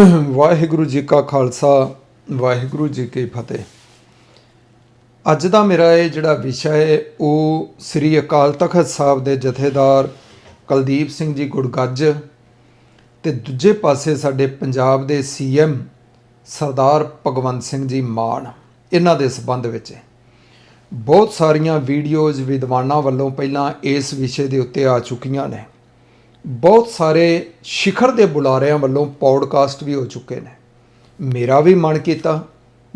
ਵਾਹਿਗੁਰੂ ਜੀ ਕਾ ਖਾਲਸਾ, ਵਾਹਿਗੁਰੂ ਜੀ ਕੀ ਫਤਿਹ। ਅੱਜ ਦਾ ਮੇਰਾ ਇਹ ਜਿਹੜਾ ਵਿਸ਼ਾ ਹੈ, ਉਹ ਸ੍ਰੀ ਅਕਾਲ ਤਖਤ ਸਾਹਿਬ ਦੇ ਜਥੇਦਾਰ ਕੁਲਦੀਪ ਸਿੰਘ ਜੀ ਗੁੜਗੱਜ ਤੇ ਦੂਜੇ ਪਾਸੇ ਸਾਡੇ ਪੰਜਾਬ ਦੇ ਸੀਐਮ ਸਰਦਾਰ ਭਗਵੰਤ ਸਿੰਘ ਜੀ ਮਾਨ, ਇਹਨਾਂ ਦੇ ਸਬੰਧ ਵਿੱਚ। ਬਹੁਤ ਸਾਰੀਆਂ ਵੀਡੀਓਜ਼ ਵਿਦਵਾਨਾਂ ਵੱਲੋਂ ਪਹਿਲਾਂ ਇਸ ਵਿਸ਼ੇ ਦੇ ਉੱਤੇ ਆ ਚੁੱਕੀਆਂ ਨੇ। ਬਹੁਤ ਸਾਰੇ ਸਿਖਰ ਦੇ ਬੁਲਾਰਿਆਂ ਵੱਲੋਂ ਪੌਡਕਾਸਟ ਵੀ ਹੋ ਚੁੱਕੇ ਨੇ। ਮੇਰਾ ਵੀ ਮਨ ਕੀਤਾ।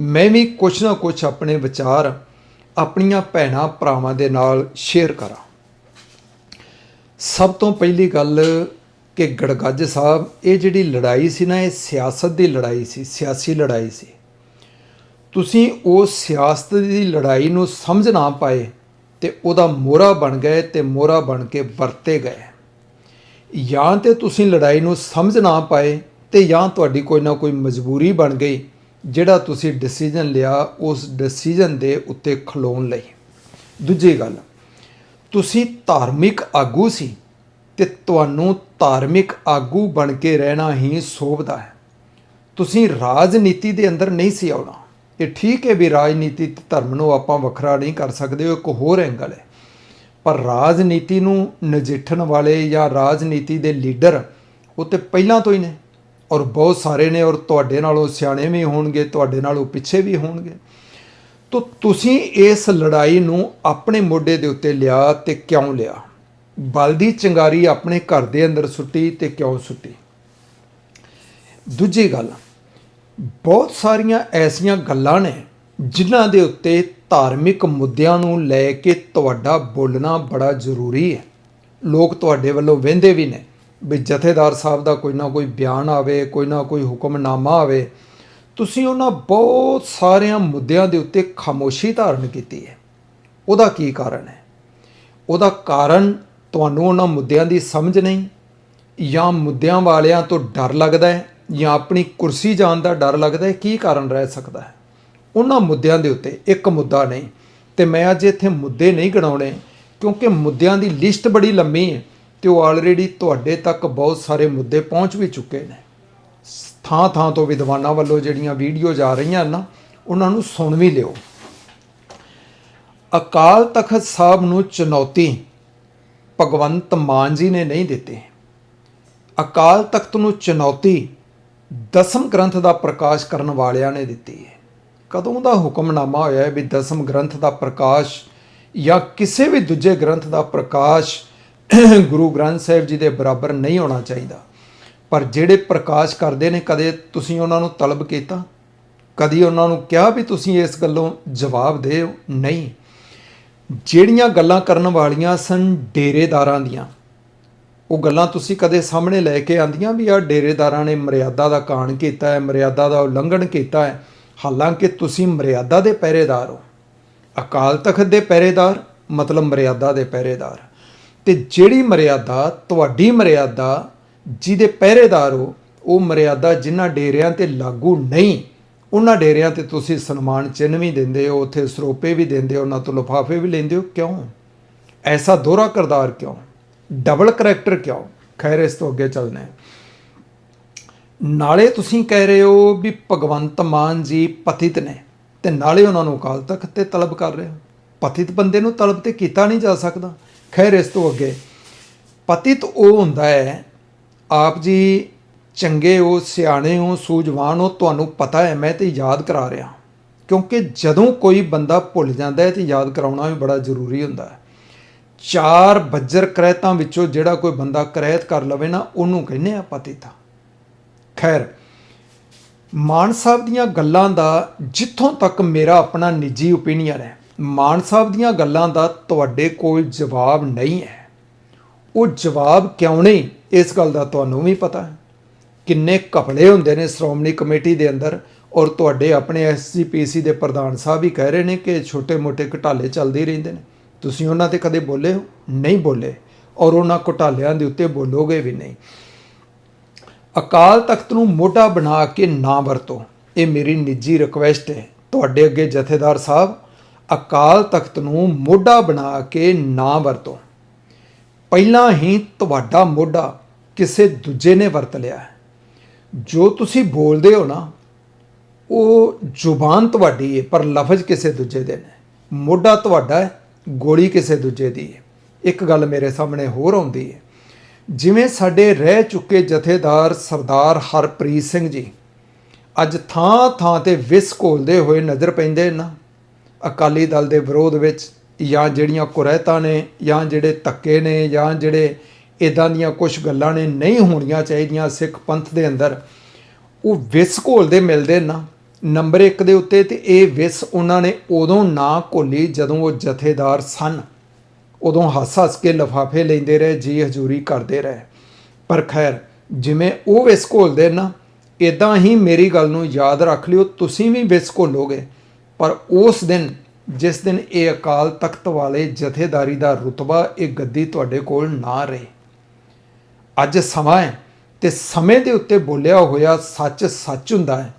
ਮੈਂ ਵੀ ਕੁਛ ਨਾ ਕੁਛ ਆਪਣੇ ਵਿਚਾਰ ਆਪਣੀਆਂ ਭੈਣਾਂ ਭਰਾਵਾਂ ਦੇ ਨਾਲ ਸ਼ੇਅਰ ਕਰਾਂ। ਸਭ ਤੋਂ ਪਹਿਲੀ ਗੱਲ ਕਿ ਗੜਗੱਜ ਸਾਹਿਬ, ਇਹ ਜਿਹੜੀ ਲੜਾਈ ਸੀ ਨਾ, ਇਹ ਸਿਆਸਤ ਦੀ ਲੜਾਈ ਸੀ, ਸਿਆਸੀ ਲੜਾਈ ਸੀ। ਤੁਸੀਂ ਉਸ ਸਿਆਸਤ ਦੀ ਲੜਾਈ ਨੂੰ ਸਮਝ ਨਾ ਪਾਏ ਤੇ ਉਹਦਾ ਮੋਹਰਾ ਬਣ ਗਏ ਤੇ ਮੋਹਰਾ ਬਣ ਕੇ ਵਰਤੇ ਗਏ। ਜਾਂ ਤੇ ਤੁਸੀਂ ਲੜਾਈ ਨੂੰ ਸਮਝ ਨਾ ਪਾਏ ਤੇ ਜਾਂ ਤੁਹਾਡੀ ਕੋਈ ਨਾ ਕੋਈ ਮਜਬੂਰੀ ਬਣ ਗਈ, ਜਿਹੜਾ ਤੁਸੀਂ ਡਿਸੀਜਨ ਲਿਆ ਉਸ ਡਿਸੀਜਨ ਦੇ ਉੱਤੇ ਖਲੋਣ ਲਈ। ਦੂਜੀ ਗੱਲ, ਤੁਸੀਂ ਧਾਰਮਿਕ ਆਗੂ ਸੀ ਤੇ ਤੁਹਾਨੂੰ ਧਾਰਮਿਕ ਆਗੂ ਬਣ ਕੇ ਰਹਿਣਾ ਹੀ ਸੋਭਦਾ ਹੈ। ਤੁਸੀਂ ਰਾਜਨੀਤੀ ਦੇ ਅੰਦਰ ਨਹੀਂ ਸੀ ਆਉਣਾ। ਇਹ ਠੀਕ ਹੈ ਵੀ ਰਾਜਨੀਤੀ ਤੇ ਧਰਮ ਨੂੰ ਆਪਾਂ ਵੱਖਰਾ ਨਹੀਂ ਕਰ ਸਕਦੇ, ਉਹ ਇੱਕ ਹੋਰ ਐਂਗਲ ਹੈ। ਪਰ ਰਾਜਨੀਤੀ ਨੂੰ ਨਜਿੱਠਣ ਵਾਲੇ ਜਾਂ ਰਾਜਨੀਤੀ ਦੇ ਲੀਡਰ ਉਹ ਤੇ ਪਹਿਲਾਂ ਤੋਂ ਹੀ ਨੇ ਔਰ ਬਹੁਤ ਸਾਰੇ ਨੇ ਔਰ ਤੁਹਾਡੇ ਨਾਲੋਂ ਸਿਆਣੇ ਵੀ ਹੋਣਗੇ, ਤੁਹਾਡੇ ਨਾਲੋਂ ਪਿੱਛੇ ਵੀ ਹੋਣਗੇ। ਤੋ ਤੁਸੀਂ ਇਸ ਲੜਾਈ ਨੂੰ ਆਪਣੇ ਮੋਢੇ ਦੇ ਉੱਤੇ ਲਿਆ ਤੇ ਕਿਉਂ ਲਿਆ? ਬਲ ਦੀ ਚੰਗਾਰੀ ਆਪਣੇ ਘਰ ਦੇ ਅੰਦਰ ਸੁੱਟੀ ਤੇ ਕਿਉਂ ਸੁੱਟੀ? ਦੂਜੀ ਗੱਲ, ਬਹੁਤ ਸਾਰੀਆਂ ਐਸੀਆਂ ਗੱਲਾਂ ਨੇ ਜਿਨ੍ਹਾਂ ਦੇ ਉੱਤੇ ਧਾਰਮਿਕ ਮੁੱਦਿਆਂ ਨੂੰ ਲੈ ਕੇ ਤੁਹਾਡਾ ਬੋਲਣਾ ਬੜਾ ਜ਼ਰੂਰੀ ਹੈ। ਲੋਕ ਤੁਹਾਡੇ ਵੱਲੋਂ ਵਹਿੰਦੇ ਵੀ ਨੇ ਵੀ ਜਥੇਦਾਰ ਸਾਹਿਬ ਦਾ ਕੋਈ ਨਾ ਕੋਈ ਬਿਆਨ ਆਵੇ, ਕੋਈ ਨਾ ਕੋਈ ਹੁਕਮਨਾਮਾ ਆਵੇ। ਤੁਸੀਂ ਉਹਨਾਂ ਬਹੁਤ ਸਾਰਿਆਂ ਮੁੱਦਿਆਂ ਦੇ ਉੱਤੇ ਖਾਮੋਸ਼ੀ ਧਾਰਨ ਕੀਤੀ ਹੈ। ਉਹਦਾ ਕੀ ਕਾਰਨ ਹੈ? ਉਹਦਾ ਕਾਰਨ ਤੁਹਾਨੂੰ ਉਹਨਾਂ ਮੁੱਦਿਆਂ ਦੀ ਸਮਝ ਨਹੀਂ ਜਾਂ ਮੁੱਦਿਆਂ ਵਾਲਿਆਂ ਤੋਂ ਡਰ ਲੱਗਦਾ ਹੈ ਜਾਂ ਆਪਣੀ ਕੁਰਸੀ ਜਾਣ ਦਾ ਡਰ ਲੱਗਦਾ ਹੈ। ਕੀ ਕਾਰਨ ਰਹਿ ਸਕਦਾ ਹੈ? ਉਹਨਾਂ ਮੁੱਦਿਆਂ ਦੇ ਉੱਤੇ ਇੱਕ ਮੁੱਦਾ ਨਹੀਂ। ਤੇ ਮੈਂ ਅੱਜ ਇੱਥੇ ਮੁੱਦੇ ਨਹੀਂ ਗਣਾਉਣੇ, ਕਿਉਂਕਿ ਮੁੱਦਿਆਂ ਦੀ ਲਿਸਟ ਬੜੀ ਲੰਮੀ ਹੈ ਤੇ ਉਹ ਆਲਰੇਡੀ ਤੁਹਾਡੇ ਤੱਕ ਬਹੁਤ ਸਾਰੇ ਮੁੱਦੇ ਪਹੁੰਚ ਵੀ ਚੁੱਕੇ ਨੇ। ਥਾਂ ਥਾਂ ਤੋਂ ਵਿਦਵਾਨਾਂ ਵੱਲੋਂ ਜਿਹੜੀਆਂ ਵੀਡੀਓ ਜਾ ਰਹੀਆਂ ਨਾ, ਉਹਨਾਂ ਨੂੰ ਸੁਣ ਵੀ ਲਿਓ। ਅਕਾਲ ਤਖਤ ਸਾਹਿਬ ਨੂੰ ਚੁਣੌਤੀ ਭਗਵੰਤ ਮਾਨ ਜੀ ਨੇ ਨਹੀਂ ਦਿੱਤੀ। ਅਕਾਲ ਤਖਤ ਨੂੰ ਚੁਣੌਤੀ ਦਸਮ ਗ੍ਰੰਥ ਦਾ ਪ੍ਰਕਾਸ਼ ਕਰਨ ਵਾਲਿਆਂ ਨੇ ਦਿੱਤੀ ਹੈ। ਕਦੋਂ ਦਾ ਹੁਕਮਨਾਮਾ ਹੋਇਆ ਹੈ ਵੀ ਦਸਮ ਗ੍ਰੰਥ ਦਾ ਪ੍ਰਕਾਸ਼ ਜਾਂ ਕਿਸੇ ਵੀ ਦੂਜੇ ਗ੍ਰੰਥ ਦਾ ਪ੍ਰਕਾਸ਼ ਗੁਰੂ ਗ੍ਰੰਥ ਸਾਹਿਬ ਜੀ ਦੇ ਬਰਾਬਰ ਨਹੀਂ ਹੋਣਾ ਚਾਹੀਦਾ? ਪਰ ਜਿਹੜੇ ਪ੍ਰਕਾਸ਼ ਕਰਦੇ ਨੇ, ਕਦੇ ਤੁਸੀਂ ਉਹਨਾਂ ਨੂੰ ਤਲਬ ਕੀਤਾ? ਕਦੀ ਉਹਨਾਂ ਨੂੰ ਕਿਹਾ ਵੀ ਤੁਸੀਂ ਇਸ ਗੱਲੋਂ ਜਵਾਬ ਦਿਓ? ਨਹੀਂ। ਜਿਹੜੀਆਂ ਗੱਲਾਂ ਕਰਨ ਵਾਲੀਆਂ ਸਨ ਡੇਰੇਦਾਰਾਂ ਦੀਆਂ। ਉਹ ਗੱਲਾਂ ਤੁਸੀਂ ਕਦੇ ਸਾਹਮਣੇ ਲੈ ਕੇ ਆਂਦੀਆਂ ਵੀ ਆ ਡੇਰੇਦਾਰਾਂ ਨੇ ਮਰਿਆਦਾ ਦਾ ਕਾਣ ਕੀਤਾ ਹੈ, ਮਰਿਆਦਾ ਦਾ ਉਲੰਘਣ ਕੀਤਾ ਹੈ। ਹਾਲਾਂਕਿ ਤੁਸੀਂ ਮਰਿਆਦਾ ਦੇ ਪਹਿਰੇਦਾਰ ਹੋ। ਅਕਾਲ ਤਖਤ ਦੇ ਪਹਿਰੇਦਾਰ ਮਤਲਬ ਮਰਿਆਦਾ ਦੇ ਪਹਿਰੇਦਾਰ। ਤੇ ਜਿਹੜੀ ਮਰਿਆਦਾ, ਤੁਹਾਡੀ ਮਰਿਆਦਾ ਜਿਹਦੇ ਪਹਿਰੇਦਾਰ ਹੋ, ਉਹ ਮਰਿਆਦਾ ਜਿਨ੍ਹਾਂ ਡੇਰਿਆਂ ਤੇ ਲਾਗੂ ਨਹੀਂ, ਉਹਨਾਂ ਡੇਰਿਆਂ ਤੇ ਤੁਸੀਂ ਸਨਮਾਨ ਚਿੰਨ੍ਹ ਵੀ ਦਿੰਦੇ ਹੋ, ਉੱਥੇ ਸਰੋਪੇ ਵੀ ਦਿੰਦੇ ਹੋ, ਉਹਨਾਂ ਤੋਂ ਲਿਫਾਫੇ ਵੀ ਲੈਂਦੇ ਹੋ, ਕਿਉਂ? ਐਸਾ ਦੋਹਰਾ ਕਰਦਾਰ ਕਿਉਂ? ਡਬਲ ਕਰੈਕਟਰ ਕਿਉਂ? ਖੈਰ, ਇਸ ਤੋਂ ਅੱਗੇ ਚੱਲਣਾ ਹਾਂ। ਨਾਲੇ ਤੁਸੀਂ ਕਹਿ ਰਹੇ ਹੋ ਵੀ ਭਗਵੰਤ ਮਾਨ ਜੀ ਪਤਿਤ ਨੇ ਤੇ ਨਾਲੇ ਉਹਨਾਂ ਨੂੰ ਅਕਾਲ ਤਖਤ ਤੇ ਤਲਬ ਕਰ ਰਹੇ ਹੋ ਪਤਿਤ ਬੰਦੇ ਨੂੰ ਤਲਬ ਤੇ ਕੀਤਾ ਨਹੀਂ ਜਾ ਸਕਦਾ। ਖੈਰ, ਇਸ ਤੋਂ ਅੱਗੇ ਪਤਿਤ ਉਹ ਹੁੰਦਾ ਹੈ, ਆਪ ਜੀ ਚੰਗੇ ਹੋ, ਸਿਆਣੇ ਹੋ, ਸੂਝਵਾਨ ਹੋ, ਤੁਹਾਨੂੰ ਪਤਾ ਹੈ, ਮੈਂ ਤੇ ਯਾਦ ਕਰਾ ਰਿਹਾ। ਕਿਉਂਕਿ ਜਦੋਂ ਕੋਈ ਬੰਦਾ ਭੁੱਲ ਜਾਂਦਾ ਹੈ ਤੇ ਯਾਦ ਕਰਾਉਣਾ ਵੀ ਬੜਾ ਜ਼ਰੂਰੀ ਹੁੰਦਾ ਹੈ। ਚਾਰ ਬੱਜਰ ਕਰਹਿਤਾਂ ਵਿੱਚੋਂ ਜਿਹੜਾ ਕੋਈ ਬੰਦਾ ਕਰਹਿਤ ਕਰ ਲਵੇ ਨਾ, ਉਹਨੂੰ ਕਹਿੰਦੇ ਆ ਪਤਿਤ ਖੈਰ, ਮਾਨ ਸਾਹਿਬ ਦੀਆਂ ਗੱਲਾਂ ਦਾ ਜਿੱਥੋਂ ਤੱਕ ਮੇਰਾ ਆਪਣਾ ਨਿੱਜੀ ਓਪੀਨੀਅਨ ਹੈ, ਮਾਨ ਸਾਹਿਬ ਦੀਆਂ ਗੱਲਾਂ ਦਾ ਤੁਹਾਡੇ ਕੋਲ ਜਵਾਬ ਨਹੀਂ ਹੈ। ਉਹ ਜਵਾਬ ਕਿਉਂ ਨਹੀਂ, ਇਸ ਗੱਲ ਦਾ ਤੁਹਾਨੂੰ ਵੀ ਪਤਾ ਹੈ। ਕਿੰਨੇ ਕਪੜੇ ਹੁੰਦੇ ਨੇ ਸ਼੍ਰੋਮਣੀ ਕਮੇਟੀ ਦੇ ਅੰਦਰ ਔਰ ਤੁਹਾਡੇ ਆਪਣੇ ਐਸਜੀਪੀਸੀ ਦੇ ਪ੍ਰਧਾਨ ਸਾਹਿਬ ਵੀ ਕਹਿ ਰਹੇ ਨੇ ਕਿ ਛੋਟੇ-ਮੋਟੇ ਘਟਾਲੇ ਚੱਲਦੇ ਰਹਿੰਦੇ ਨੇ। ਤੁਸੀਂ ਉਹਨਾਂ ਤੇ ਕਦੇ ਬੋਲੇ ਹੋ? ਨਹੀਂ ਬੋਲੇ। ਔਰ ਉਹਨਾਂ ਘਟਾਲਿਆਂ ਦੇ ਉੱਤੇ ਬੋਲੋਗੇ ਵੀ ਨਹੀਂ। ਅਕਾਲ ਤਖਤ ਨੂੰ ਮੋਢਾ ਬਣਾ ਕੇ ਨਾ ਵਰਤੋ। ਇਹ ਮੇਰੀ ਨਿੱਜੀ ਰਿਕੁਐਸਟ ਹੈ। ਤੁਹਾਡੇ ਅੱਗੇ ਜਥੇਦਾਰ ਸਾਹਿਬ, ਅਕਾਲ ਤਖਤ ਨੂੰ ਮੋਢਾ ਬਣਾ ਕੇ ਨਾ ਵਰਤੋ। ਪਹਿਲਾਂ ਹੀ ਤੁਹਾਡਾ ਮੋਢਾ ਕਿਸੇ ਦੂਜੇ ਨੇ ਵਰਤ ਲਿਆ ਹੈ। ਜੋ ਤੁਸੀਂ ਬੋਲਦੇ ਹੋ ਨਾ, ਉਹ ਜ਼ੁਬਾਨ ਤੁਹਾਡੀ ਹੈ, ਪਰ ਲਫ਼ਜ਼ ਕਿਸੇ ਦੂਜੇ ਦੇ ਨੇ। ਮੋਢਾ ਤੁਹਾਡਾ ਹੈ, ਗੋਲੀ ਕਿਸੇ ਦੂਜੇ ਦੀ ਹੈ। ਇੱਕ ਗੱਲ ਮੇਰੇ ਸਾਹਮਣੇ ਹੋਰ ਆਉਂਦੀ ਹੈ। ਜਿਵੇਂ ਸਾਡੇ ਰਹਿ ਚੁੱਕੇ ਜਥੇਦਾਰ ਸਰਦਾਰ ਹਰਪ੍ਰੀਤ ਸਿੰਘ ਜੀ, ਅੱਜ ਥਾਂ ਥਾਂ ਤੇ ਵਿਸ ਘੋਲਦੇ ਹੋਏ ਨਜ਼ਰ ਪੈਂਦੇ ਨਾ ਅਕਾਲੀ ਦਲ ਦੇ ਵਿਰੋਧ ਵਿੱਚ ਜਾਂ ਜਿਹੜੀਆਂ ਕੁਰੈਤਾਂ ਨੇ, ਜਾਂ ਜਿਹੜੇ ਧੱਕੇ ਨੇ, ਜਾਂ ਜਿਹੜੇ ਇਦਾਂ ਦੀਆਂ ਕੁਝ ਗੱਲਾਂ ਨੇ ਨਹੀਂ ਹੋਣੀਆਂ ਚਾਹੀਦੀਆਂ ਸਿੱਖ ਪੰਥ ਦੇ ਅੰਦਰ, ਉਹ ਵਿਸ ਘੋਲਦੇ ਮਿਲਦੇ ਨਾ ਨੰਬਰ 1 ਦੇ ਉੱਤੇ ਤੇ ਇਹ ਵਿਸ ਉਹਨਾਂ ਨੇ ਉਦੋਂ ਨਾ ਘੋਲੀ ਜਦੋਂ ਉਹ ਜਥੇਦਾਰ ਸਨ। ਉਦੋਂ ਹੱਸ ਹੱਸ ਕੇ ਲਫਾਫੇ ਲੈਂਦੇ ਰਹੇ, ਜੀ ਹਜ਼ੂਰੀ ਕਰਦੇ ਰਹੇ। ਪਰ ਖੈਰ, ਜਿਵੇਂ ਉਹ ਵਿਸ ਘੋਲਦੇ ਨਾ ਇਦਾਂ ਹੀ ਮੇਰੀ ਗੱਲ ਨੂੰ ਯਾਦ ਰੱਖ ਲਿਓ, ਤੁਸੀਂ ਵੀ ਵਿਸ ਘੋਲੋਗੇ। ਪਰ ਉਸ ਦਿਨ, ਜਿਸ ਦਿਨ ਇਹ ਅਕਾਲ ਤਖਤ ਵਾਲੇ ਜਥੇਦਾਰੀ ਦਾ ਰੁਤਬਾ ਇਹ ਗੱਦੀ ਤੁਹਾਡੇ ਕੋਲ ਨਾ ਰਹੇ। ਅੱਜ ਸਮਾਂ ਹੈ ਤੇ ਸਮੇਂ ਦੇ ਉੱਤੇ ਬੋਲਿਆ ਹੋਇਆ ਸੱਚ ਸੱਚ ਹੁੰਦਾ ਹੈ।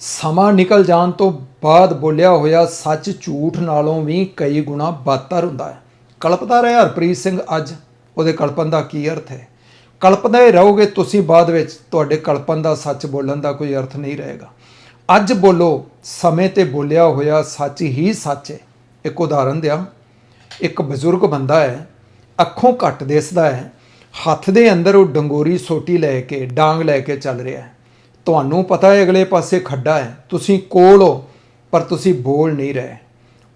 ਸਮਾਂ ਨਿਕਲ ਜਾਣ ਤੋਂ ਬਾਅਦ ਬੋਲਿਆ ਹੋਇਆ ਸੱਚ ਝੂਠ ਨਾਲੋਂ ਵੀ ਕਈ ਗੁਣਾ ਬਦਤਰ ਹੁੰਦਾ ਹੈ। ਕਲਪਦਾ ਰਿਹਾ ਹਰਪ੍ਰੀਤ ਸਿੰਘ ਅੱਜ, ਉਹਦੇ ਕਲਪਨ ਦਾ ਕੀ ਅਰਥ ਹੈ? ਕਲਪਦਾ ਕਲਪਦੇ ਰਹੋਗੇ ਤੁਸੀਂ ਬਾਅਦ ਵਿੱਚ, ਤੁਹਾਡੇ ਕਲਪਨ ਦਾ ਸੱਚ ਬੋਲਣ ਦਾ ਕੋਈ ਅਰਥ ਨਹੀਂ ਰਹੇਗਾ। ਅੱਜ ਬੋਲੋ, ਸਮੇਂ ਤੇ ਬੋਲਿਆ ਹੋਇਆ ਸੱਚ ਹੀ ਸੱਚ ਹੈ। ਇੱਕ ਉਦਾਹਰਨ ਦਿਆਂ, ਇੱਕ ਬਜ਼ੁਰਗ ਬੰਦਾ ਹੈ, ਅੱਖੋਂ ਘੱਟ ਦਿਸਦਾ ਹੈ, ਹੱਥ ਦੇ ਅੰਦਰ ਉਹ ਡੰਗੋਰੀ ਸੋਟੀ ਲੈ ਕੇ, ਡਾਂਗ ਲੈ ਕੇ ਚੱਲ ਰਿਹਾ ਹੈ। ਤੁਹਾਨੂੰ ਪਤਾ ਹੈ ਅਗਲੇ ਪਾਸੇ ਖੱਡਾ ਹੈ, ਤੁਸੀਂ ਕੋਲ ਹੋ, ਪਰ ਤੁਸੀਂ ਬੋਲ ਨਹੀਂ ਰਹੇ।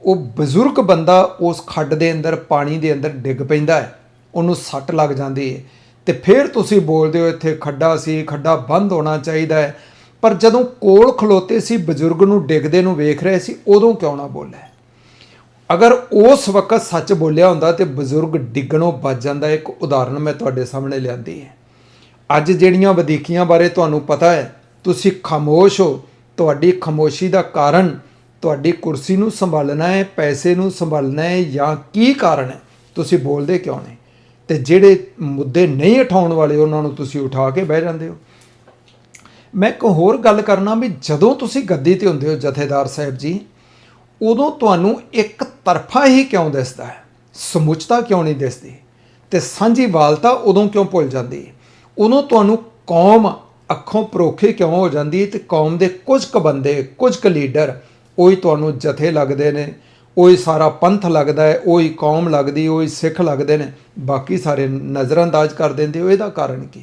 ਉਹ ਬਜ਼ੁਰਗ ਬੰਦਾ ਉਸ ਖੱਡ ਦੇ ਅੰਦਰ, ਪਾਣੀ ਦੇ ਅੰਦਰ ਡਿੱਗ ਪੈਂਦਾ ਹੈ। ਉਹਨੂੰ ਸੱਟ ਲੱਗ ਜਾਂਦੀ ਹੈ। ਤੇ ਫਿਰ ਤੁਸੀਂ ਬੋਲਦੇ ਹੋ, ਇੱਥੇ ਖੱਡਾ ਸੀ, ਖੱਡਾ ਬੰਦ ਹੋਣਾ ਚਾਹੀਦਾ ਹੈ। ਪਰ ਜਦੋਂ ਕੋਲ ਖਲੋਤੇ ਸੀ, ਬਜ਼ੁਰਗ ਨੂੰ ਡਿੱਗਦੇ ਨੂੰ ਵੇਖ ਰਹੇ ਸੀ, ਉਦੋਂ ਕਿਉਂ ਨਾ ਬੋਲਿਆ? ਅਗਰ ਉਸ ਵਕਤ ਸੱਚ ਬੋਲਿਆ ਹੁੰਦਾ ਤੇ ਬਜ਼ੁਰਗ ਡਿੱਗਣੋਂ ਬਚ ਜਾਂਦਾ, ਇੱਕ ਉਦਾਹਰਨ ਮੈਂ ਤੁਹਾਡੇ ਸਾਹਮਣੇ ਲਿਆਂਦੀ ਹੈ। ਅੱਜ ਜਿਹੜੀਆਂ ਵਧੀਕੀਆਂ ਬਾਰੇ ਤੁਹਾਨੂੰ ਪਤਾ ਹੈ, ਤੁਸੀਂ ਖਾਮੋਸ਼ ਹੋ। ਤੁਹਾਡੀ ਖਾਮੋਸ਼ੀ ਦਾ ਕਾਰਨ ਤੁਹਾਡੀ ਕੁਰਸੀ ਨੂੰ ਸੰਭਾਲਣਾ ਹੈ, ਪੈਸੇ ਨੂੰ ਸੰਭਾਲਣਾ ਹੈ ਜਾਂ ਕੀ ਕਾਰਨ ਹੈ? ਤੁਸੀਂ ਬੋਲਦੇ ਕਿਉਂ ਨਹੀਂ ਤੇ ਜਿਹੜੇ ਮੁੱਦੇ ਨਹੀਂ ਉਠਾਉਣ ਵਾਲੇ, ਉਹਨਾਂ ਨੂੰ ਤੁਸੀਂ ਉਠਾ ਕੇ ਬਹਿ ਜਾਂਦੇ ਹੋ। ਮੈਂ ਇੱਕ ਹੋਰ ਗੱਲ ਕਰਨਾ ਵੀ ਜਦੋਂ ਤੁਸੀਂ ਗੱਦੀ ਤੇ ਹੁੰਦੇ ਹੋ, ਜਥੇਦਾਰ ਸਾਹਿਬ ਜੀ, ਉਦੋਂ ਤੁਹਾਨੂੰ ਇੱਕ ਤਰਫਾ ਹੀ ਕਿਉਂ ਦਿਸਦਾ ਹੈ? ਸਮੁੱਚਤਾ ਕਿਉਂ ਨਹੀਂ ਦਿਸਦੀ? ਤੇ ਸਾਂਝੀ ਵਾਲਤਾ ਉਦੋਂ ਕਿਉਂ ਭੁੱਲ ਜਾਂਦੀ? ਉਦੋਂ ਤੁਹਾਨੂੰ ਕੌਮ ਅੱਖੋਂ ਪਰੋਖੇ ਕਿਉਂ ਹੋ ਜਾਂਦੀ? ਹੈ ਤੇ ਕੌਮ ਦੇ ਕੁਝ ਕੁ ਬੰਦੇ, ਕੁਝ ਕੁ ਲੀਡਰ ਉਹੀ ਤੁਹਾਨੂੰ ਜਥੇ ਲੱਗਦੇ ਨੇ ਉਹੀ ਸਾਰਾ ਪੰਥ ਲੱਗਦਾ ਹੈ ਉਹੀ ਕੌਮ ਲੱਗਦੀ ਉਹੀ ਸਿੱਖ ਲੱਗਦੇ ਨੇ, ਬਾਕੀ ਸਾਰੇ ਨਜ਼ਰਅੰਦਾਜ਼ ਕਰ ਦਿੰਦੇ ਹੋ, ਇਹਦਾ ਕਾਰਨ ਕੀ?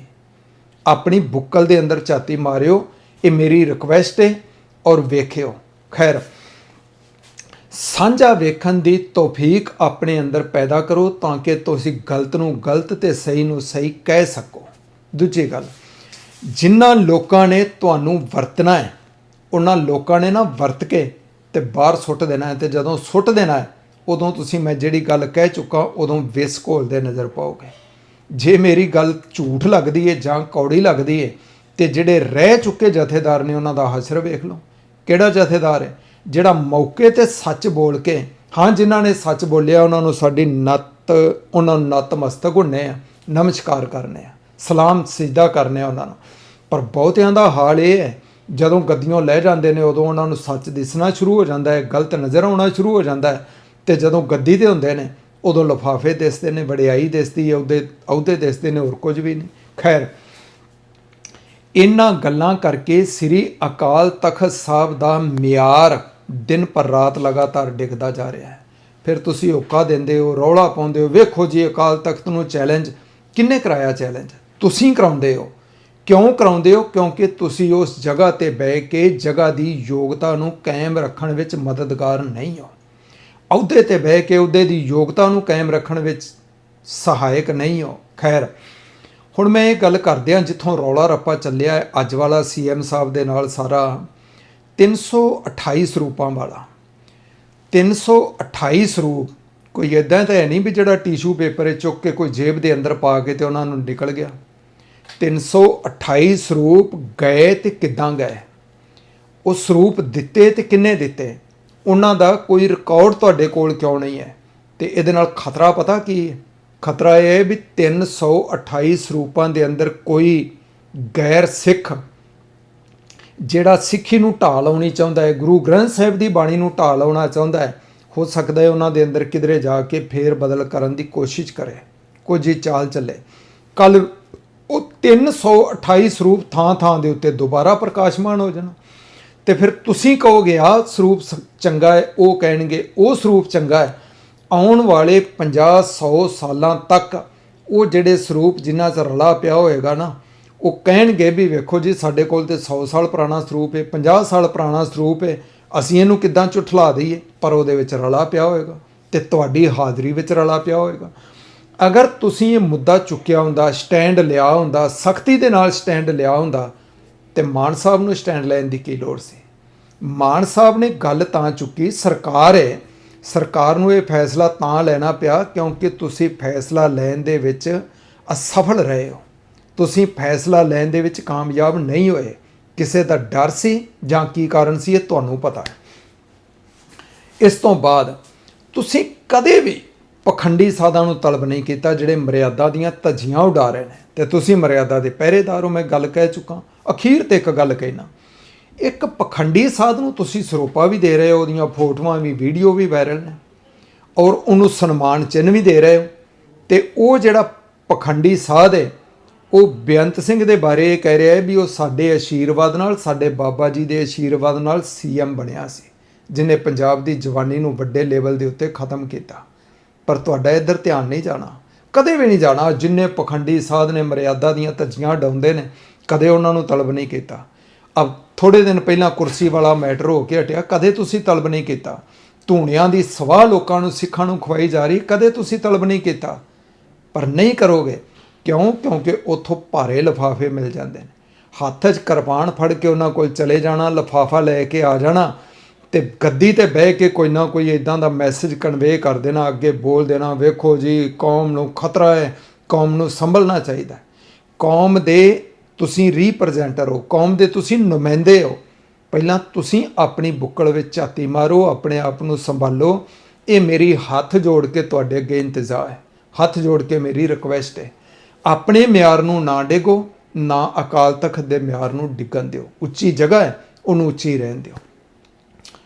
ਆਪਣੀ ਬੁੱਕਲ ਦੇ ਅੰਦਰ ਝਾਤੀ ਮਾਰਿਓ, ਇਹ ਮੇਰੀ ਰਿਕੁਐਸਟ ਹੈ ਔਰ ਵੇਖਿਓ। ਖੈਰ, ਸਾਂਝਾ ਵੇਖਣ ਦੀ ਤੌਫੀਕ ਆਪਣੇ ਅੰਦਰ ਪੈਦਾ ਕਰੋ ਤਾਂ ਕਿ ਤੁਸੀਂ ਗਲਤ ਨੂੰ ਗਲਤ ਤੇ ਸਹੀ ਨੂੰ ਸਹੀ ਕਹਿ ਸਕੋ। ਦੂਜੀ ਗੱਲ ਜਿਨ੍ਹਾਂ ਲੋਕਾਂ ਨੇ ਤੁਹਾਨੂੰ ਵਰਤਣਾ ਹੈ, ਉਹਨਾਂ ਲੋਕਾਂ ਨੇ ਨਾ ਵਰਤ ਕੇ ਤੇ ਬਾਹਰ ਸੁੱਟ ਦੇਣਾ ਹੈ ਤੇ ਜਦੋਂ ਸੁੱਟ ਦੇਣਾ ਹੈ, ਉਦੋਂ ਤੁਸੀਂ ਮੈਂ ਜਿਹੜੀ ਗੱਲ ਕਹਿ ਚੁੱਕਾ ਉਦੋਂ ਵਿਸ ਘੋਲਦੇ ਨਜ਼ਰ ਪਾਓਗੇ। ਜੇ ਮੇਰੀ ਗੱਲ ਝੂਠ ਲੱਗਦੀ ਹੈ ਜਾਂ ਕੌੜੀ ਲੱਗਦੀ ਹੈ ਤੇ ਜਿਹੜੇ ਰਹਿ ਚੁੱਕੇ ਜਥੇਦਾਰ ਨੇ ਉਹਨਾਂ ਦਾ ਹਸ਼ਰ ਵੇਖ ਲਓ। ਕਿਹੜਾ ਜਥੇਦਾਰ ਹੈ ਜਿਹੜਾ ਮੌਕੇ ਤੇ ਸੱਚ ਬੋਲ ਕੇ, ਹਾਂ ਜਿਨ੍ਹਾਂ ਨੇ ਸੱਚ ਬੋਲਿਆ, ਉਹਨਾਂ ਨੂੰ ਸਾਡੀ ਨੱਤ, ਉਹਨਾਂ ਨੂੰ ਨਤਮਸਤਕ ਹੁੰਨੇ ਆ, ਨਮਸਕਾਰ ਕਰਨੇ ਆ, ਸਲਾਮ ਸਿਜਦਾ ਕਰਨੇ ਆ ਉਹਨਾਂ ਨੂੰ। ਪਰ ਬਹੁਤਿਆਂ ਦਾ ਹਾਲ ਇਹ ਹੈ ਜਦੋਂ ਗੱਦੀਆਂ ਲੈ ਜਾਂਦੇ ਨੇ, ਉਦੋਂ ਉਹਨਾਂ ਨੂੰ ਸੱਚ ਦਿਸਣਾ ਸ਼ੁਰੂ ਹੋ ਜਾਂਦਾ ਹੈ, ਗਲਤ ਨਜ਼ਰ ਆਉਣਾ ਸ਼ੁਰੂ ਹੋ ਜਾਂਦਾ ਹੈ ਤੇ ਜਦੋਂ ਗੱਦੀ ਤੇ ਹੁੰਦੇ ਨੇ, ਉਦੋਂ ਲਫਾਫੇ ਦਿਸਦੇ ਨੇ, ਵਡਿਆਈ ਦਿਸਦੀ ਹੈ, ਉਹਦੇ ਅਹੁਦੇ ਦਿਸਦੇ ਨੇ, ਹੋਰ ਕੁਝ ਵੀ ਨਹੀਂ। ਖੈਰ ਇਹਨਾਂ ਗੱਲਾਂ ਕਰਕੇ ਸ੍ਰੀ ਅਕਾਲ ਤਖਤ ਸਾਹਿਬ ਦਾ ਮਿਆਰ ਦਿਨ ਪਰ ਰਾਤ ਲਗਾਤਾਰ ਡਿੱਗਦਾ ਜਾ ਰਿਹਾ ਹੈ। ਫਿਰ ਤੁਸੀਂ ਹੋਕਾ ਦਿੰਦੇ ਹੋ, ਰੌਲਾ ਪਾਉਂਦੇ ਹੋ, ਵੇਖੋ ਜੀ ਅਕਾਲ ਤਖਤ ਨੂੰ ਚੈਲੰਜ ਕਿੰਨੇ ਕਰਾਇਆ ਚੈਲੰਜ ਤੁਸੀਂ ਕਰਾਉਂਦੇ ਹੋ। ਕਿਉਂ ਕਰਾਉਂਦੇ ਹੋ? ਕਿਉਂਕਿ ਤੁਸੀਂ ਉਸ ਜਗ੍ਹਾ ਤੇ ਬਹਿ ਕੇ ਜਗ੍ਹਾ ਦੀ ਯੋਗਤਾ ਨੂੰ ਕਾਇਮ ਰੱਖਣ ਵਿੱਚ ਮਦਦਗਾਰ ਨਹੀਂ ਹੋ। ਅਹੁਦੇ ਤੇ ਬਹਿ ਕੇ ਅਹੁਦੇ ਦੀ ਯੋਗਤਾ ਨੂੰ ਕਾਇਮ ਰੱਖਣ ਵਿੱਚ ਸਹਾਇਕ ਨਹੀਂ ਹੋ। ਖੈਰ, ਹੁਣ ਮੈਂ ਇਹ ਗੱਲ ਕਰਦਿਆਂ ਜਿੱਥੋਂ ਰੌਲਾ ਰੱਪਾ ਚੱਲਿਆ ਅੱਜ ਵਾਲਾ ਸੀਐਮ ਸਾਹਿਬ ਦੇ ਨਾਲ ਸਾਰਾ 328 ਸਰੂਪਾਂ ਵਾਲਾ। 328 ਸਰੂਪ, ਕੋਈ ਇਦਾਂ ਤਾਂ ਹੈ ਨਹੀਂ ਵੀ ਜਿਹੜਾ ਟਿਸ਼ੂ ਪੇਪਰ ਚੁੱਕ ਕੇ ਕੋਈ ਜੇਬ ਦੇ ਅੰਦਰ ਪਾ ਕੇ ਤੇ ਉਹਨਾਂ ਨੂੰ ਨਿਕਲ ਗਿਆ। 328 ਸਰੂਪ ਗਏ ਤੇ ਕਿੱਦਾਂ ਗਏ? ਉਹ ਸਰੂਪ ਦਿੱਤੇ ਤੇ ਕਿੰਨੇ ਦਿੱਤੇ? ਉਹਨਾਂ ਦਾ ਕੋਈ ਰਿਕਾਰਡ ਤੁਹਾਡੇ ਕੋਲ ਕਿਉਂ ਨਹੀਂ ਹੈ? ਤੇ ਇਹਦੇ ਨਾਲ ਖਤਰਾ ਪਤਾ ਕੀ ਹੈ? ਖਤਰਾ ਇਹ ਹੈ ਵੀ 328 ਸਰੂਪਾਂ ਦੇ ਅੰਦਰ ਕੋਈ ਗੈਰ ਸਿੱਖ, ਜਿਹੜਾ ਸਿੱਖੀ ਨੂੰ ਢਾਹ ਲਾਉਣੀ ਚਾਹੁੰਦਾ ਹੈ, ਗੁਰੂ ਗ੍ਰੰਥ ਸਾਹਿਬ ਦੀ ਬਾਣੀ ਨੂੰ ਢਾਹ ਲਾਉਣਾ ਚਾਹੁੰਦਾ ਹੈ, ਹੋ ਸਕਦਾ ਹੈ ਉਹਨਾਂ ਦੇ ਅੰਦਰ ਕਿਧਰੇ ਜਾ ਕੇ ਫੇਰ ਬਦਲ ਕਰਨ ਦੀ ਕੋਸ਼ਿਸ਼ ਕਰੇ। ਕੁਝ ਹੀ ਚਾਲ ਚੱਲੇ। ਕੱਲ 328 ਸਰੂਪ ਥਾਂ ਥਾਂ ਦੇ ਉੱਤੇ ਦੁਬਾਰਾ ਪ੍ਰਕਾਸ਼ਮਾਨ ਹੋ ਜਾਣਾ। ਤੇ ਫਿਰ ਤੁਸੀਂ ਕਹੋਗੇ ਆ ਸਰੂਪ ਚੰਗਾ ਹੈ, ਉਹ ਕਹਿਣਗੇ, ਉਹ ਸਰੂਪ ਚੰਗਾ ਹੈ। ਆਉਣ ਵਾਲੇ 50 100 ਸਾਲਾਂ ਤੱਕ ਉਹ ਜਿਹੜੇ ਸਰੂਪ ਜਿਨ੍ਹਾਂ 'ਚ ਰਲਾ ਪਿਆ ਹੋਏਗਾ ਨਾ, ਉਹ ਕਹਿਣਗੇ ਵੀ ਵੇਖੋ ਜੀ, ਸਾਡੇ ਕੋਲ ਤੇ 100 ਸਾਲ ਪੁਰਾਣਾ ਸਰੂਪ ਹੈ 50 ਸਾਲ ਪੁਰਾਣਾ ਸਰੂਪ ਹੈ ਅਸੀਂ ਇਹਨੂੰ ਕਿੱਦਾਂ ਝੁਠਲਾ ਦਈਏ? ਪਰ ਉਹਦੇ ਵਿੱਚ ਰਲਾ ਪਿਆ ਹੋਏਗਾ ਤੇ ਤੁਹਾਡੀ ਹਾਜ਼ਰੀ ਵਿੱਚ ਰਲਾ ਪਿਆ ਹੋਏਗਾ। ਅਗਰ ਤੁਸੀਂ ਇਹ ਮੁੱਦਾ ਚੁੱਕਿਆ ਹੁੰਦਾ, ਸਟੈਂਡ ਲਿਆ ਹੁੰਦਾ, ਸਖਤੀ ਦੇ ਨਾਲ ਸਟੈਂਡ ਲਿਆ ਹੁੰਦਾ, ਤੇ ਮਾਨ ਸਾਹਿਬ ਨੂੰ ਸਟੈਂਡ ਲੈਣ ਦੀ ਕੀ ਲੋੜ ਸੀ? ਮਾਨ ਸਾਹਿਬ ਨੇ ਗੱਲ ਤਾਂ ਚੁੱਕੀ, ਸਰਕਾਰ ਹੈ, ਸਰਕਾਰ ਨੂੰ ਇਹ ਫੈਸਲਾ ਤਾਂ ਲੈਣਾ ਪਿਆ ਕਿਉਂਕਿ ਤੁਸੀਂ ਫੈਸਲਾ ਲੈਣ ਦੇ ਵਿੱਚ ਅਸਫਲ ਰਹੇ ਹੋ। ਤੁਸੀਂ ਫੈਸਲਾ ਲੈਣ ਦੇ ਵਿੱਚ ਕਾਮਯਾਬ ਨਹੀਂ ਹੋਏ। ਕਿਸੇ ਦਾ ਡਰ ਸੀ ਜਾਂ ਕੀ ਕਾਰਨ ਸੀ, ਇਹ ਤੁਹਾਨੂੰ ਪਤਾ ਹੈ। ਇਸ ਤੋਂ ਬਾਅਦ ਤੁਸੀਂ ਕਦੇ ਵੀ ਪਖੰਡੀ ਸਾਧਾਂ ਨੂੰ ਤਲਬ ਨਹੀਂ ਕੀਤਾ, ਜਿਹੜੇ ਮਰਿਆਦਾ ਦੀਆਂ ਧੱਜੀਆਂ ਉਡਾ ਰਹੇ ਨੇ। ਤੇ ਤੁਸੀਂ ਮਰਿਆਦਾ ਦੇ ਪਹਿਰੇਦਾਰ ਹੋ, ਮੈਂ ਗੱਲ ਕਹਿ ਚੁੱਕਾ। ਅਖੀਰ ਤੇ ਇੱਕ ਗੱਲ ਕਹਿਣਾ। ਇੱਕ ਪਖੰਡੀ ਸਾਧ ਨੂੰ ਤੁਸੀਂ ਸਰੋਪਾ ਵੀ ਦੇ ਰਹੇ ਹੋ, ਉਹਦੀਆਂ ਫੋਟੋਆਂ ਵੀ, ਵੀਡੀਓ ਵੀ ਵਾਇਰਲ ਨੇ। ਔਰ ਉਹਨੂੰ ਸਨਮਾਨ ਚਿੰਨ੍ਹ ਵੀ ਦੇ ਰਹੇ ਹੋ। ਤੇ ਉਹ ਜਿਹੜਾ ਪਖੰਡੀ ਸਾਧ ਹੈ, ਉਹ ਬੇਅੰਤ ਸਿੰਘ ਦੇ ਬਾਰੇ ਇਹ ਕਹਿ ਰਿਹਾ ਹੈ ਵੀ ਉਹ ਸਾਡੇ ਆਸ਼ੀਰਵਾਦ ਨਾਲ, ਸਾਡੇ ਬਾਬਾ ਜੀ ਦੇ ਆਸ਼ੀਰਵਾਦ ਨਾਲ ਸੀਐਮ ਬਣਿਆ ਸੀ, ਜਿਨੇ ਪੰਜਾਬ ਦੀ ਜਵਾਨੀ ਨੂੰ ਵੱਡੇ ਲੈਵਲ ਦੇ ਉੱਤੇ ਖਤਮ ਕੀਤਾ। ਪਰ ਤੁਹਾਡਾ ਇੱਧਰ ਧਿਆਨ ਨਹੀਂ ਜਾਣਾ। ਕਦੇ ਵੀ ਨਹੀਂ ਜਾਣਾ। ਜਿੰਨੇ ਪਖੰਡੀ ਸਾਧ ਨੇ ਮਰਿਆਦਾ ਦੀਆਂ ਧੱਜੀਆਂ ਡਾਉਂਦੇ ਨੇ, ਕਦੇ ਉਹਨਾਂ ਨੂੰ ਤਲਬ ਨਹੀਂ ਕੀਤਾ। ਅਬ ਥੋੜੇ ਦਿਨ ਪਹਿਲਾਂ ਕੁਰਸੀ ਵਾਲਾ ਮੈਟਰ ਹੋ ਕੇ ਹਟਿਆ। ਕਦੇ ਤੁਸੀਂ ਤਲਬ ਨਹੀਂ ਕੀਤਾ। ਧੂਣਿਆਂ ਦੀ ਸਵਾਹ ਲੋਕਾਂ ਨੂੰ, ਸਿੱਖਾਂ ਨੂੰ ਖਵਾਈ ਜਾ ਰਹੀ। ਕਦੇ ਤੁਸੀਂ ਤਲਬ ਨਹੀਂ ਕੀਤਾ। ਪਰ ਨਹੀਂ ਕਰੋਗੇ। ਕਿਉਂ? ਕਿਉਂਕਿ ਉਥੋਂ ਭਾਰੇ ਲਫਾਫੇ ਮਿਲ ਜਾਂਦੇ ਨੇ। ਹੱਥ 'ਚ ਕਿਰਪਾਨ ਫੜ ਕੇ ਉਹਨਾਂ ਕੋਲ ਚਲੇ ਜਾਣਾ, ਲਫਾਫਾ ਲੈ ਕੇ ਆ ਜਾਣਾ। ਤੇ ਗੱਦੀ ਤੇ ਬਹਿ ਕੇ ਕੋਈ ਨਾ ਕੋਈ ਇਦਾਂ ਦਾ ਮੈਸੇਜ ਕਨਵੇ ਕਰ ਦੇਣਾ, ਅੱਗੇ ਬੋਲ ਦੇਣਾ, ਵੇਖੋ ਜੀ, ਕੌਮ ਨੂੰ ਖਤਰਾ ਹੈ, ਕੌਮ ਨੂੰ ਸੰਭਲਣਾ ਚਾਹੀਦਾ ਕੌਮ ਦੇ ਤੁਸੀਂ ਰੀਪ੍ਰੈਜ਼ੈਂਟਰ ਹੋ, ਕੌਮ ਦੇ ਤੁਸੀਂ ਨੁਮਾਇੰਦੇ ਹੋ। ਪਹਿਲਾਂ ਤੁਸੀਂ ਆਪਣੀ ਬੁੱਕਲ ਵਿੱਚ ਝਾਤੀ ਮਾਰੋ, ਆਪਣੇ ਆਪ ਨੂੰ ਸੰਭਾਲੋ। ਇਹ ਮੇਰੀ ਹੱਥ ਜੋੜ ਕੇ ਤੁਹਾਡੇ ਅੱਗੇ ਇੰਤਜ਼ਾਰ ਹੈ। ਹੱਥ ਜੋੜ ਕੇ ਮੇਰੀ ਰਿਕੁਐਸਟ ਹੈ। ਆਪਣੇ ਮਿਆਰ ਨੂੰ ਨਾ ਡੇਗੋ, ਨਾ ਅਕਾਲ ਤਖਤ ਦੇ ਮਿਆਰ ਨੂੰ ਡਿੱਗਣ ਦਿਓ। ਉੱਚੀ ਜਗ੍ਹਾ ਹੈ, ਉਹਨੂੰ ਉੱਚੀ ਰਹਿਣ ਦਿਓ।